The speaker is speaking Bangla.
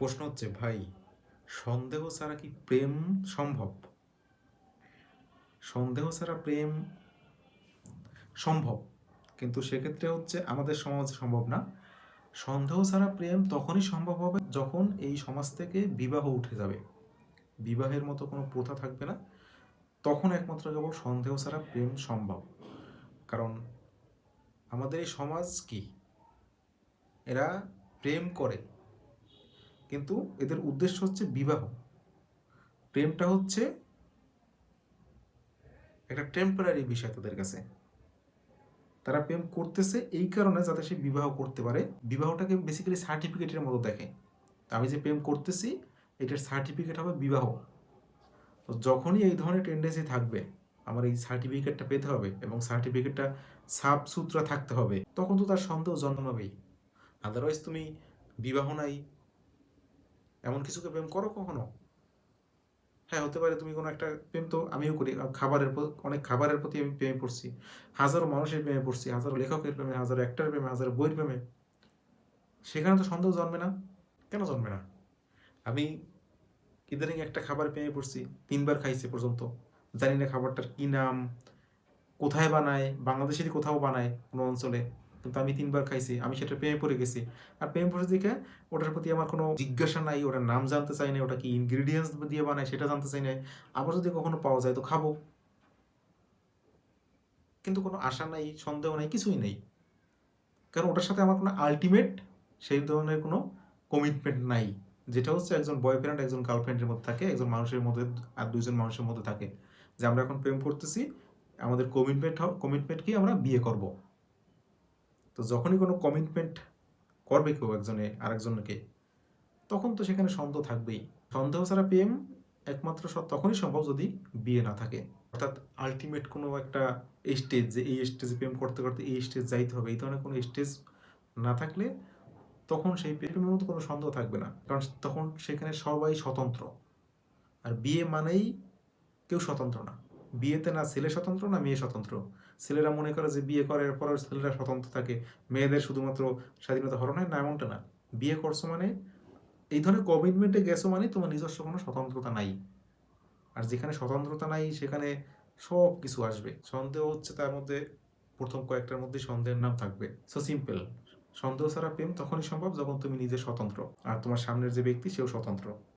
প্রশ্ন হচ্ছে, ভাই, সন্দেহ ছাড়া কি প্রেম সম্ভব? সন্দেহ ছাড়া প্রেম সম্ভব, কিন্তু সেক্ষেত্রে হচ্ছে আমাদের সমাজ সম্ভব না। সন্দেহ ছাড়া প্রেম তখনই সম্ভব হবে যখন এই সমাজ থেকে বিবাহ উঠে যাবে। বিবাহের মতো কোনো প্রথা থাকবে না। তখন একমাত্র কেবল সন্দেহ ছাড়া প্রেম সম্ভব। কারণ আমাদের এই সমাজ কি? এরা প্রেম করে। কিন্তু এদের উদ্দেশ্য হচ্ছে বিবাহ। প্রেমটা হচ্ছে একটা টেম্পোরারি বিষয় তাদের কাছে। তারা প্রেম করতেছে এই কারণে যাতে সে বিবাহ করতে পারে। বিবাহটাকে বেসিক্যালি সার্টিফিকেটের মতো দেখে। আমি যে প্রেম করতেছি, এটার সার্টিফিকেট হবে বিবাহ। তো যখনই এই ধরনের টেন্ডেন্সি থাকবে, আমার এই সার্টিফিকেটটা পেতে হবে এবং সার্টিফিকেটটা সাফ সুতরা থাকতে হবে, তখন তো তার সন্দেহ জন্মাবেই। আদারওয়াইজ তুমি বিবাহ নাই এমন কিছুকে প্রেম করো কখনো? হ্যাঁ হতে পারে তুমি কোনো একটা প্রেম তো আমিও করি। খাবারের অনেক খাবারের প্রতি আমি প্রেমে পড়ছি। হাজারো মানুষের প্রেমে পড়ছি, হাজারো লেখকের প্রেমে, হাজারো অ্যাক্টারের প্রেমে, হাজারো বইয়ের প্রেমে। সেখানে তো সন্দেহ জন্মে না? কেন জন্মে না? আমি ইদানিং একটা খাবার প্রেমে পড়ছি, তিনবার খাইছি পর্যন্ত। জানি না খাবারটার কি নাম, কোথায় বানায়, বাংলাদেশেরই কোথাও বানায় কোনো অঞ্চলে। কিন্তু আমি তিনবার খাইছি, আমি সেটা প্রেমে পড়ে গেছি। আর প্রেম পড়ে দেখে ওটার প্রতি আমার কোনো জিজ্ঞাসা নাই, ওটার নাম জানতে চাই না ওটা কি ইনগ্রিডিয়েন্টস দিয়ে বানায় সেটা জানতে চাই না আবার যদি কখনো পাওয়া যায় তো খাব। কিন্তু কোনো আশা নাই, সন্দেহ নাই, কিছুই নেই। কারণ ওটার সাথে আমার কোনো আলটিমেট সেই ধরনের কোনো কমিটমেন্ট নাই। যেটা হচ্ছে একজন বয়ফ্রেন্ড একজন গার্লফ্রেন্ডের মধ্যে থাকে, একজন মানুষের মধ্যে আর দুজন মানুষের মধ্যে থাকে। যে আমরা এখন প্রেম করতেছি, আমাদের কমিটমেন্ট কমিটমেন্ট কি আমরা বিয়ে করব। তো যখনই কোনো কমিটমেন্ট করবে কেউ একজনে, আরেকজনকে, তখন তো সেখানে সন্দেহ থাকবেই। সন্দেহ ছাড়া প্রেম একমাত্র স- তখনই সম্ভব যদি বিয়ে না থাকে। অর্থাৎ আলটিমেট কোনো একটা স্টেজ যে এই স্টেজে প্রেম করতে করতে এই স্টেজ যাইতে হবে, এই ধরনের কোনো স্টেজ না থাকলে তখন সেই প্রেমের মধ্যে কোনো সন্দেহ থাকবে না। কারণ তখন সেখানে সবাই স্বতন্ত্র। আর বিয়ে মানেই কেউ স্বতন্ত্র না। বিয়েতে না ছেলে স্বতন্ত্র না মেয়ে স্বতন্ত্র? ছেলেরা মনে করে যে বিয়ে করার পর ছেলেরা স্বতন্ত্র থাকে। মেয়েদের শুধুমাত্র স্বাধীনতা হরণ হয় না, এমনটা না। বিয়ে করছ মানে এই ধরনের কমিটমেন্টে গেছো মানে তোমার নিজস্ব কোনো স্বতন্ত্রতা নাই। আর যেখানে স্বতন্ত্রতা নাই, সেখানে সব কিছু আসবে। সন্দেহ হচ্ছে তার মধ্যে প্রথম কয়েকটার মধ্যে সন্দেহের নাম থাকবে। সো সিম্পল সন্দেহ ছাড়া প্রেম তখনই সম্ভব যখন তুমি নিজে স্বতন্ত্র। আর তোমার সামনের যে ব্যক্তি, সেও স্বতন্ত্র।